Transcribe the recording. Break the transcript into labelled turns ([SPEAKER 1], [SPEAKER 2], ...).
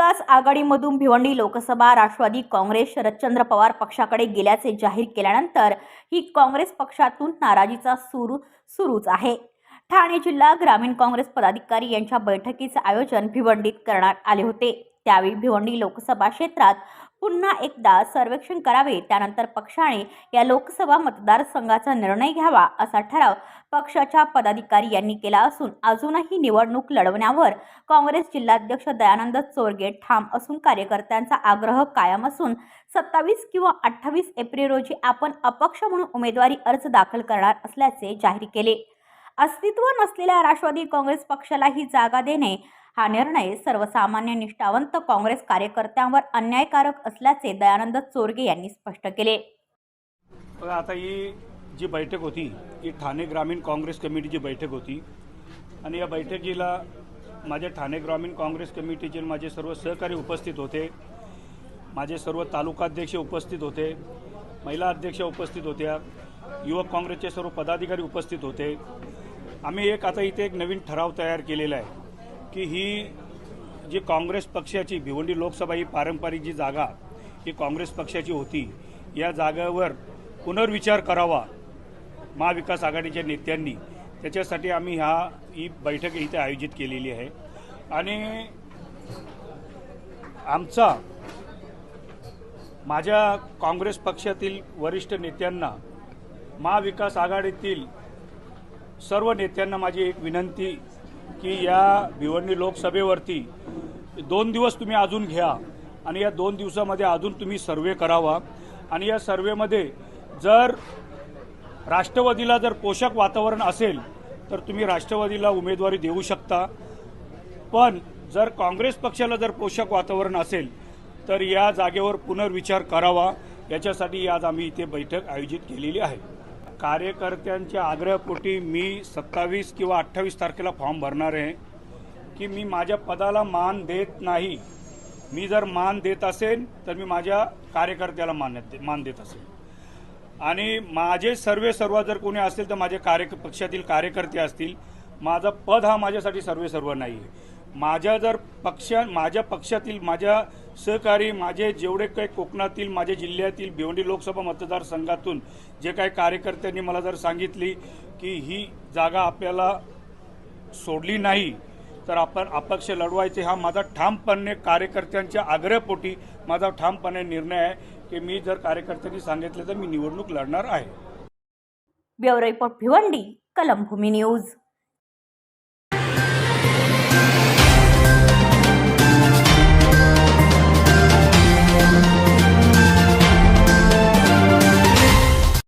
[SPEAKER 1] आघाडीमधून भिवंडी लोकसभा राष्ट्रवादी काँग्रेस शरदचंद्र पवार पक्षाकडे गेल्याचे जाहीर केल्यानंतर ही काँग्रेस पक्षातून नाराजीचा सूर सुरूच आहे. ठाणे जिल्हा ग्रामीण काँग्रेस पदाधिकारी यांच्या बैठकीचे आयोजन भिवंडीत करण्यात आले होते. त्यावेळी भिवंडी लोकसभा क्षेत्रात पुन्हा एकदा सर्वेक्षण करावे. त्यानंतर पक्षाने या लोकसभा मतदारसंघाचा निर्णय घ्यावा असा ठराव पक्षाच्या पदाधिकारी यांनी केला असून अजूनही निवडणूक लढवण्यावर काँग्रेस जिल्हाध्यक्ष दयानंद चोरगे ठाम असून कार्यकर्त्यांचा आग्रह कायम असून सत्तावीस किंवा अठ्ठावीस एप्रिल रोजी आपण अपक्ष म्हणून उमेदवारी अर्ज दाखल करणार असल्याचे जाहीर केले. अस्तित्व नसलेल्या राष्ट्रवादी काँग्रेस पक्षाला ही जागा देणे हा निर्णय सर्वसामान्य निष्ठावंत काँग्रेस कार्यकर्त्यांवर अन्यायकारक असल्याचे दयानंद चोरगे यांनी स्पष्ट केले.
[SPEAKER 2] आता ही जी बैठक होती ही ठाणे ग्रामीण काँग्रेस कमिटीची बैठक होती. आणि या बैठकीला माझे ठाणे ग्रामीण काँग्रेस कमिटीचे माझे सर्व सहकारी उपस्थित होते. माझे सर्व तालुकाध्यक्ष उपस्थित होते. महिला अध्यक्ष उपस्थित होत्या. युवक काँग्रेसचे सर्व पदाधिकारी उपस्थित होते. आम्ही एक आता इथे एक नवीन ठराव तयार केलेला आहे. की ही जी काँग्रेस पक्षाची भिवंडी लोकसभा ही पारंपरिक जी जागा ही काँग्रेस पक्षाची होती या जागेवर पुनर्विचार करावा महाविकास आघाडीच्या नेत्यांनी. त्याच्यासाठी आम्ही ह्या ही बैठक इथे आयोजित केलेली आहे. आणि आमचा माझ्या काँग्रेस पक्षातील वरिष्ठ नेत्यांना महाविकास आघाडीतील सर्व नेत्यांना माझी एक विनंती की या भिवंडी लोकसभेवरती दोन दिवस तुम्ही अजून घ्या आणि या दोन दिवसामध्ये अजून तुम्ही सर्वे करावा. आणि या सर्वेमध्ये जर राष्ट्रवादीला जर पोषक वातावरण असेल तर तुम्ही राष्ट्रवादीला उमेदवारी देऊ शकता. पण जर काँग्रेस पक्षाला जर पोषक वातावरण असेल तर या जागेवर पुनर्विचार करावा. याच्यासाठी आज आम्ही इथे बैठक आयोजित केलेली आहे. कार्यकर्त्यांच्या आग्रहपोटी मी सत्तावीस किंवा अठ्ठावीस तारखेला फॉर्म भरणार आहे. की मी माझ्या पदाला मान देत नाही. मी जर मान देत असेल तर मी माझ्या कार्यकर्त्याला मान मान देत असेल आणि माझे सर्वे सर्व जर कोणी असेल तर माझे कार्य पक्षातील कार्यकर्ते असतील माझा पद हा माझ्यासाठी सर्वे सर्व नाही आहे माझ्या जर पक्ष माझ्या पक्षातील माझ्या सहकारी माझे जेवढे काही कोकणातील माझे जिल्ह्यातील भिवंडी लोकसभा मतदारसंघातून जे काही कार्यकर्त्यांनी मला जर सांगितली की ही जागा आपल्याला सोडली नाही तर आपण अपक्ष लढवायचे. हा माझा ठामपणे कार्यकर्त्यांच्या आग्रहपोटी माझा ठामपणे निर्णय आहे की मी जर कार्यकर्त्यांनी सांगितलं तर मी निवडणूक लढणार आहे.
[SPEAKER 1] Bureau report Bhiwandi Kalambhumi news.